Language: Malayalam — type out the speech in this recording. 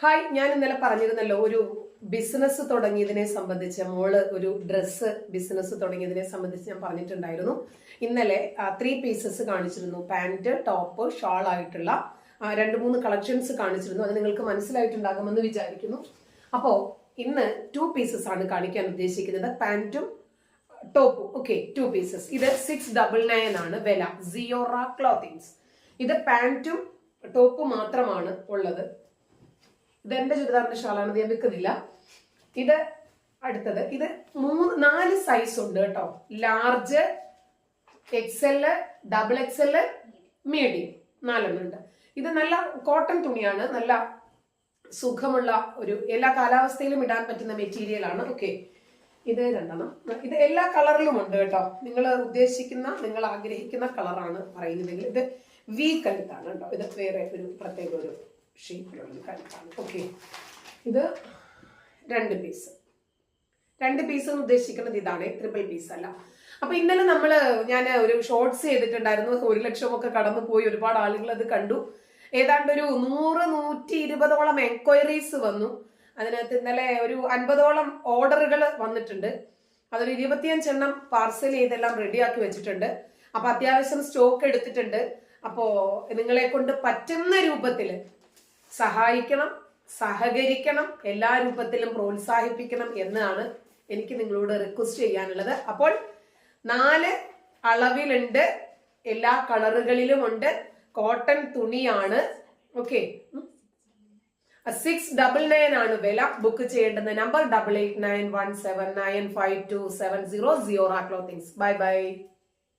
ഹായ് ഞാൻ ഇന്നലെ പറഞ്ഞിരുന്നല്ലോ ഒരു ബിസിനസ് തുടങ്ങിയതിനെ സംബന്ധിച്ച് മോൾ ഒരു ഡ്രസ്സ് ബിസിനസ് തുടങ്ങിയതിനെ സംബന്ധിച്ച് ഞാൻ പറഞ്ഞിട്ടുണ്ടായിരുന്നു. ഇന്നലെ ത്രീ പീസസ് കാണിച്ചിരുന്നു. പാന്റ് ടോപ്പ് ഷാൾ ആയിട്ടുള്ള രണ്ട് മൂന്ന് കളക്ഷൻസ് കാണിച്ചിരുന്നു. അത് നിങ്ങൾക്ക് മനസ്സിലായിട്ടുണ്ടാകുമെന്ന് വിചാരിക്കുന്നു. അപ്പോൾ ഇന്ന് ടു പീസസ് ആണ് കാണിക്കാൻ ഉദ്ദേശിക്കുന്നത്. പാന്റും ടോപ്പും ഓക്കെ ടു പീസസ് ഇത് സിക്സ് ഡബിൾ നയൻ ആണ് വില. സിയോറ ക്ലോത്തിങ്സ് ഇത് പാന്റും ടോപ്പ് മാത്രമാണ് ഉള്ളത്. ഇത് എന്റെ ചുരിദാറിന്റെ ഷാളാണ് ഞാൻ വിൽക്കുന്നില്ല. ഇത് അടുത്തത് ഇത് മൂന്ന് നാല് സൈസ് ഉണ്ട് കേട്ടോ. Large X L double X L medium നാലെണ്ണം ഉണ്ട്. ഇത് നല്ല കോട്ടൺ തുണിയാണ് നല്ല സുഖമുള്ള ഒരു എല്ലാ കാലാവസ്ഥയിലും ഇടാൻ പറ്റുന്ന മെറ്റീരിയൽ ആണ്. ഓക്കെ ഇത് രണ്ടെണ്ണം. ഇത് എല്ലാ കളറിലും ഉണ്ട് കേട്ടോ. നിങ്ങൾ ഉദ്ദേശിക്കുന്ന നിങ്ങൾ ആഗ്രഹിക്കുന്ന കളറാണ് പറയുന്നതെങ്കിൽ ഇത് വി കഴുത്താണ് കേട്ടോ. ഇത് വേറെ ഒരു പ്രത്യേക ഒരു ഷേപ്പിലുള്ള കഴുത്താണ് ഓക്കെ ഇത് രണ്ട് പീസ് രണ്ട് പീസ് എന്ന് ഉദ്ദേശിക്കുന്നത് ഇതാണ്. ട്രിപ്പിൾ പീസ് അല്ല. അപ്പൊ ഇന്നലെ നമ്മൾ ഞാൻ ഒരു ഷോർട്സ് ചെയ്തിട്ടുണ്ടായിരുന്നു. ഒരു ലക്ഷമൊക്കെ കടന്നു പോയി ഒരുപാട് ആളുകൾ അത് കണ്ടു. ഏതാണ്ട് ഒരു നൂറ് നൂറ്റി ഇരുപതോളം എൻക്വയറീസ് വന്നു. അതിനകത്ത് ഇന്നലെ ഒരു അൻപതോളം ഓർഡറുകൾ വന്നിട്ടുണ്ട്. അതൊരു ഇരുപത്തിയഞ്ചെണ്ണം പാർസൽ ചെയ്തെല്ലാം റെഡിയാക്കി വെച്ചിട്ടുണ്ട്. അപ്പൊ അത്യാവശ്യം സ്റ്റോക്ക് എടുത്തിട്ടുണ്ട്. അപ്പോ നിങ്ങളെ കൊണ്ട് പറ്റുന്ന രൂപത്തിൽ സഹായിക്കണം സഹകരിക്കണം എല്ലാ രൂപത്തിലും പ്രോത്സാഹിപ്പിക്കണം എന്നാണ് എനിക്ക് നിങ്ങളോട് റിക്വസ്റ്റ് ചെയ്യാനുള്ളത്. അപ്പോൾ നാല് അളവിലുണ്ട് എല്ലാ കളറുകളിലും ഉണ്ട് കോട്ടൺ തുണിയാണ്. ഓക്കെ സിക്സ് ഡബിൾ നയൻ ആണ് വില. ബുക്ക് ചെയ്യേണ്ടുന്ന number double eight nine one seven nine five two seven zero Siyora clothings bye bye